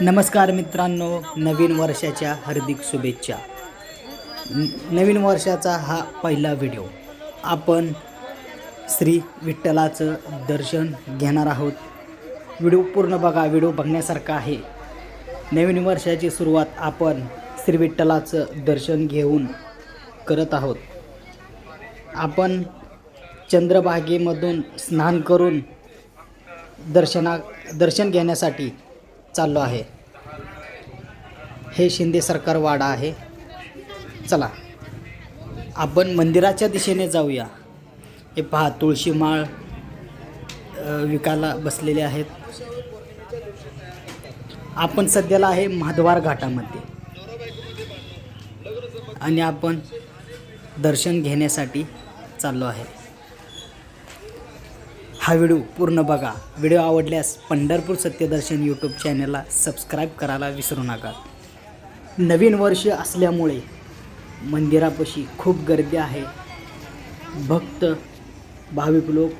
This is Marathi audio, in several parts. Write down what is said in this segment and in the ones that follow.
नमस्कार मित्रांनो नवीन वर्षाच्या हार्दिक शुभेच्छा. नवीन वर्षाचा हा पहिला व्हिडिओ. आपण श्री विठ्ठलाचं दर्शन घेणार आहोत. व्हिडिओ पूर्ण बघा व्हिडिओ बघण्यासारखा आहे. नवीन वर्षाची सुरुवात आपण श्री विठ्ठलाचं दर्शन घेऊन करत आहोत. आपण चंद्रभागेमधून स्नान करून दर्शना दर्शन घेण्यासाठी चाललो आहे. हे शिंदे सरकार वाडा आहे. चला आपण मंदिराच्या दिशेने जाऊया. हे पहा तुळशी माळ विकायला बसलेले आहेत. आपण सध्याला आहे महाद्वार घाटामध्ये. आणि आपण दर्शन घेण्यासाठी चाललो आहे. हा व्हिडिओ पूर्ण बघा. व्हिडिओ आवडल्यास पंढरपूर सत्यदर्शन यूट्यूब चॅनलला सबस्क्राईब करायला विसरू नका. नवीन वर्ष असल्यामुळे मंदिरापाशी खूप गर्दी आहे. भक्त भाविक लोक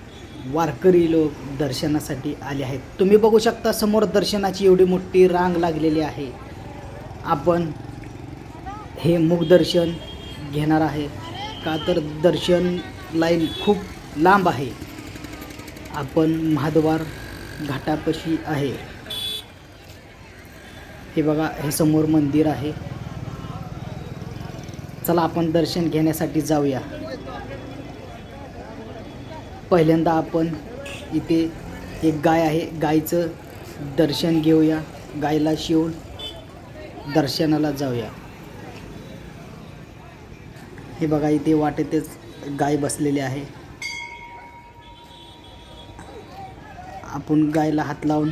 वारकरी लोक दर्शनासाठी आले आहेत. तुम्ही बघू शकता समोर दर्शनाची एवढी मोठी रांग लागलेली आहे. आपण हे मुखदर्शन घेणार आहे. का तर दर्शन लाईन खूप लांब आहे. आपण महाद्वार घाटापाशी आहे. हे बघा हे समोर मंदिर आहे. चला आपण दर्शन घेण्यासाठी जाऊया. पहिल्यांदा आपण इथे एक गाय आहे. गायचं दर्शन घेऊया. गायला शिवून दर्शनाला जाऊया. हे बघा इथे वाटेतच गाय बसलेली आहे. आपण गायला हात लावून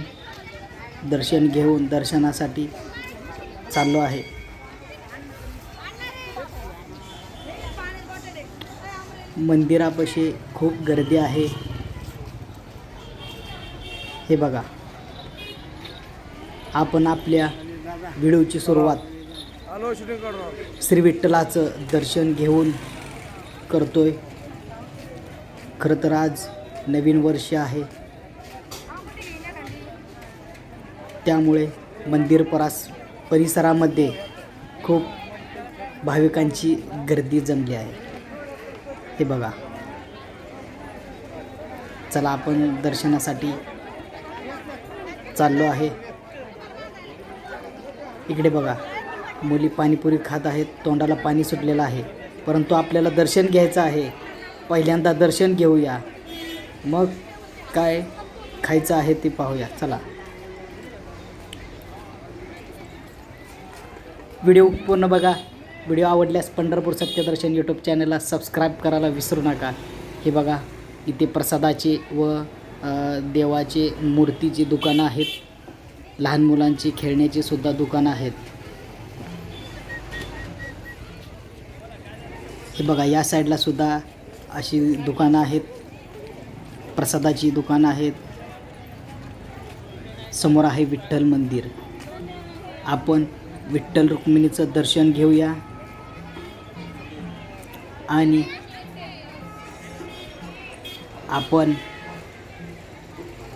दर्शन घेऊन दर्शनासाठी चाललो आहे. मंदिरापाशी खूप गर्दी आहे. हे बघा. आपण आपल्या व्हिडिओची सुरुवात श्री विठ्ठलाचं दर्शन घेऊन करतोय. खरं तर आज नवीन वर्ष आहे. त्यामुळे मंदिर परास परिसरामध्ये खूप भाविकांची गर्दी जमली आहे. हे बघा. चला आपण दर्शनासाठी चाललो आहे. इकडे बघा. मुली पाणीपुरी खात आहेत. तोंडाला पाणी सुटलेलं आहे. परंतु आपल्याला दर्शन घ्यायचं आहे. पहिल्यांदा दर्शन घेऊया. मग काय खायचं आहे ते पाहूया. चला. व्हिडिओ पूर्ण बघा. व्हिडिओ आवडल्यास पंढरपूर सत्यदर्शन यूट्यूब चॅनलला सबस्क्राईब करायला विसरू नका. हे बघा इथे प्रसादाचे व देवाचे मूर्तीची दुकानं आहेत. लहान मुलांची खेळण्याची सुद्धा दुकानं आहेत. हे बघा या साईडला सुद्धा अशी दुकानं आहेत. प्रसादाची दुकानं आहेत. समोर आहे विठ्ठल मंदिर. आपण विठ्ठल रुक्मिणीचं दर्शन घेऊया. आणि आपण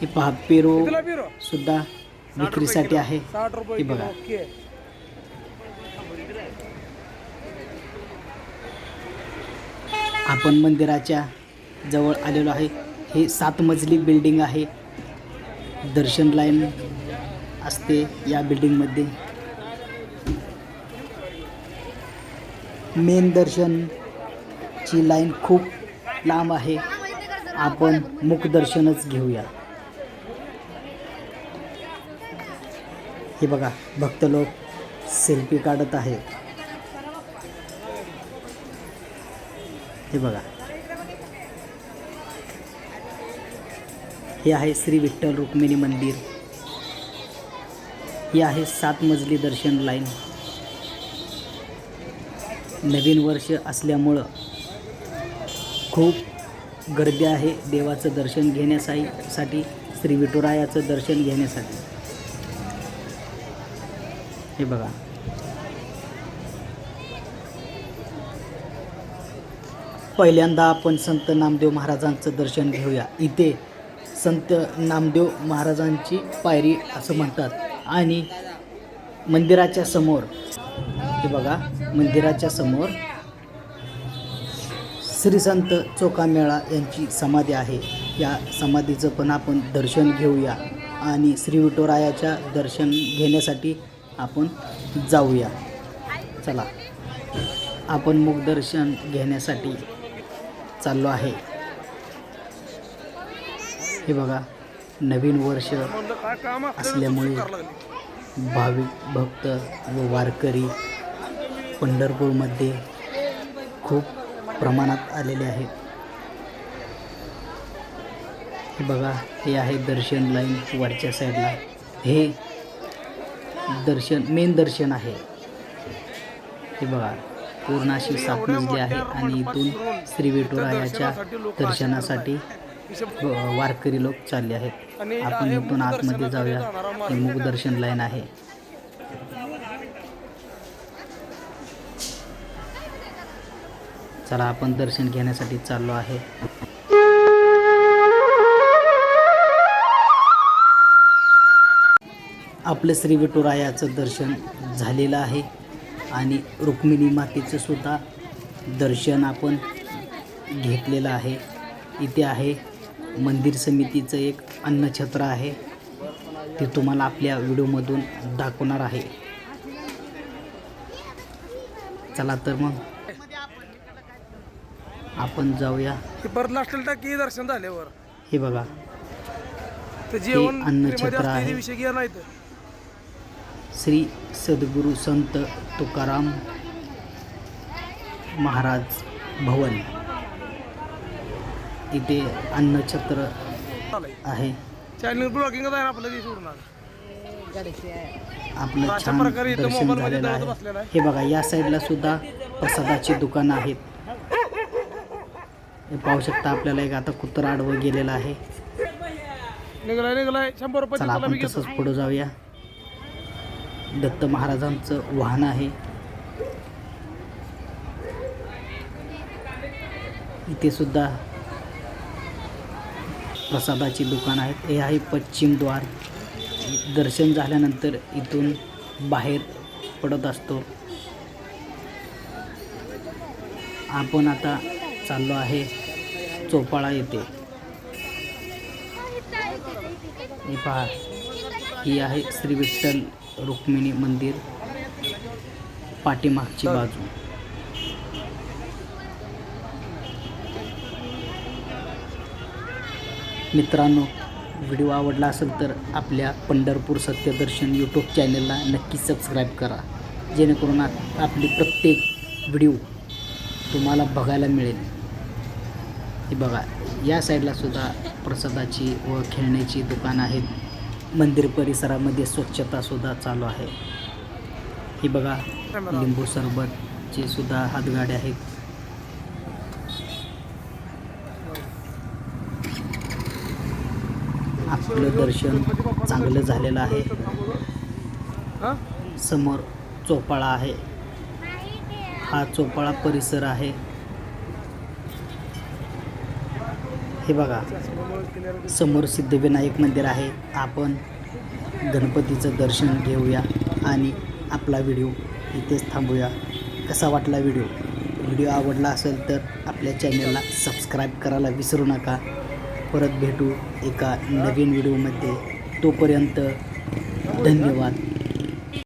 हे पहा पेरू सुद्धा विक्रीसाठी आहे. हे बघा. आपण मंदिराच्या जवळ आलेलो आहे. हे सात मजली बिल्डिंग आहे. दर्शन लाईन असते या बिल्डिंगमध्ये मेन दर्शनची लाईन खूप लांब आहे. आपण मुखदर्शनच घेऊया. हे बघा भक्त लोक सेल्फी काढत आहेत. हे बघा. हे आहे श्री विठ्ठल रुक्मिणी मंदिर. ही आहे सात मजली दर्शन लाईन. नवीन वर्ष असल्यामुळं खूप गर्दी आहे देवाचं दर्शन घेण्यासाठी साठी श्री विठुरायाचं दर्शन घेण्यासाठी. हे बघा. पहिल्यांदा आपण संत नामदेव महाराजांचं दर्शन घेऊया. इथे संत नामदेव महाराजांची पायरी असं म्हणतात. आणि मंदिराच्या समोर हे बघा मंदिराच्या समोर श्री संत चोकामेळा यांची समाधी आहे. या समाधीचं पण आपण दर्शन घेऊया आणि श्री विठोरायाच्या दर्शन घेण्यासाठी आपण जाऊया. चला आपण मुखदर्शन घेण्यासाठी चाललो आहे. हे बघा नवीन वर्ष असल्यामुळे भाविक भक्त व वारकरी पंढरपूरमध्ये खूप प्रमाणात आलेले आहेत हे बघा हे आहे दर्शन लाईन वरच्या साईडला. हे दर्शन मेन दर्शन आहे. हे बघा पूर्ण अशी सापनजली आहे आणि इथून श्री विठुरायाच्या दर्शनासाठी वारकरी लोक चालले आहेत. आपण इथून आतमध्ये जाऊया. हे मुखदर्शन लाईन आहे. चला आपण दर्शन घेण्यासाठी चाललो आहे. आपलं श्री विठुरायाचं दर्शन झालेलं आहे आणि रुक्मिणी मातेचं सुद्धा दर्शन आपण घेतलेलं आहे. इथे आहे मंदिर समितीचं एक अन्नछत्र आहे. ते तुम्हाला आपल्या व्हिडिओमधून दाखवणार आहे. चला तर मग. आपण जाऊया. ते परत लास्टला टाकी दर्शन झाल्यावर. हे बघा. ते जेवण अन्नछत्र आहे. ते विषय घ्या नाही तर श्री सद्गुरू संत तुकाराम महाराज भवन. इथे अन्नछत्र चालेल. आहे. चॅनल ब्लॉगिंग आहे ना आपलं ते सोडून आलं. आपलं अशा छान प्रकारे इथं दर्शन मोबाईलमध्ये झालेलं दळत आहे. बसलेला आहे. हे बघा या साईडला सुद्धा प्रसादाची दुकानं आहेत. हे पाहू शकता आपल्याला एक आता कुत्रा आडवं गेलेला आहे. चला आपण तसंच पुढं जाऊया. दत्त महाराजांचं वाहन आहे. इथे सुद्धा प्रसादाची दुकान आहेत हे आहे पश्चिम द्वार. दर्शन झाल्यानंतर इथून बाहेर पडत असतो. आपण आता चाललो आहे. चोपाळा येते. हे पहा ही आहे श्री विठ्ठल रुक्मिणी मंदिर पाठीमागची बाजू. मित्रांनो व्हिडिओ आवडला असेल तर आपल्या पंढरपूर सत्यदर्शन यूट्यूब चॅनलला नक्की सबस्क्राईब करा. जेणेकरून आपली प्रत्येक व्हिडिओ तुम्हाला बघायला मिळेल. हे बघा या साईडला सुद्धा प्रसादाची व खेळण्याची दुकानं आहेत. मंदिर परिसरामध्ये स्वच्छता सुद्धा चालू आहे. हे बघा लिंबू सरबतचे सुद्धा हातगाड्या आहेत. आपलं दर्शन चांगलं झालेलं आहे. समोर चोपाळा आहे. हा चोपाळा परिसर आहे. हे बघा समोर सिद्धिविनायक मंदिर आहे. आपण गणपतीचं दर्शन घेऊया आणि आपला व्हिडिओ इथेच थांबूया. कसा वाटला व्हिडिओ? व्हिडिओ आवडला असेल तर आपल्या चॅनलला सबस्क्राईब करायला विसरू नका. परत भेटू एका नवीन व्हिडिओमध्ये. तोपर्यंत धन्यवाद.